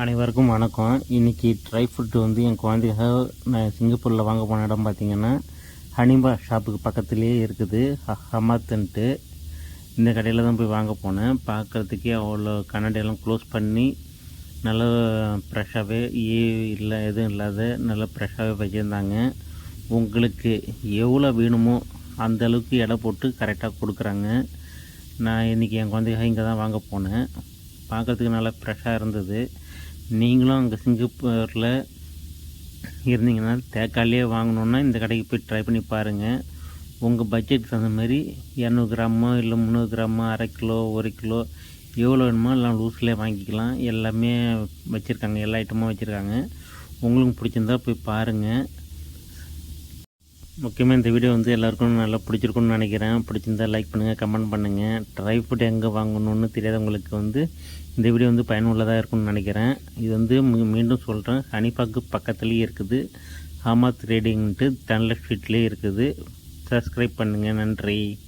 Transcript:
அனைவருக்கும் வணக்கம். இன்றைக்கி ட்ரை ஃப்ரூட் வந்து என் குழந்தைக்காக நான் சிங்கப்பூரில் வாங்க போன இடம் பார்த்தீங்கன்னா ஹனிபா ஷாப்புக்கு பக்கத்துலேயே இருக்குது. ஹ- ஹமாத்துன்ட்டு. இந்த கடையில் தான் போய் வாங்க போனேன். பார்க்குறதுக்கே அவ்வளோ கண்ணாடியெல்லாம் க்ளோஸ் பண்ணி நல்ல ஃப்ரெஷ்ஷாகவே ஈ இல்லை எதுவும் இல்லாத நல்லா ஃப்ரெஷ்ஷாகவே வச்சுருந்தாங்க. உங்களுக்கு எவ்வளோ வேணுமோ அந்தளவுக்கு இடம் எடை போட்டு கரெக்டாக கொடுக்குறாங்க. நான் இன்றைக்கி என் குழந்தைக்காக இங்கே தான் வாங்க போனேன். பார்க்குறதுக்கு நல்லா ஃப்ரெஷ்ஷாக இருந்தது. நீங்களும் அங்கே சிங்கப்பூரில் இருந்தீங்கன்னா தேக்காலியே வாங்கணுன்னா இந்த கடைக்கு போய் ட்ரை பண்ணி பாருங்கள் உங்கள் பட்ஜெட்டுக்கு தகுந்த மாதிரி இரநூறு கிராமோ இல்லை முந்நூறு கிராமோ அரை கிலோ ஒரு கிலோ எவ்வளோ வேணுமோ எல்லாம் லூஸ்லேயே வாங்கிக்கலாம். எல்லாமே வச்சுருக்காங்க எல்லா ஐட்டமும் வச்சுருக்காங்க. உங்களுக்கு பிடிச்சிருந்தா போய் பாருங்கள் முக்கியமாக இந்த வீடியோ வந்து எல்லாருக்கும் நல்லா பிடிச்சிருக்கும்னு நினைக்கிறேன். பிடிச்சிருந்தா லைக் பண்ணுங்கள் கமெண்ட் பண்ணுங்கள் ட்ரை ஃபுட் எங்கே வாங்கணும்னு தெரியாதவங்களுக்கு வந்து இந்த வீடியோ வந்து பயனுள்ளதாக இருக்கும்னு நினைக்கிறேன். இது வந்து மீ- மீண்டும் சொல்கிறேன் ஹனிபாக்கு பக்கத்துலேயே இருக்குது. ஹாமா த்ரேடிங்ன்ட்டு தனலட்சுமிட்லேயே இருக்குது. சப்ஸ்கிரைப் பண்ணுங்கள் நன்றி.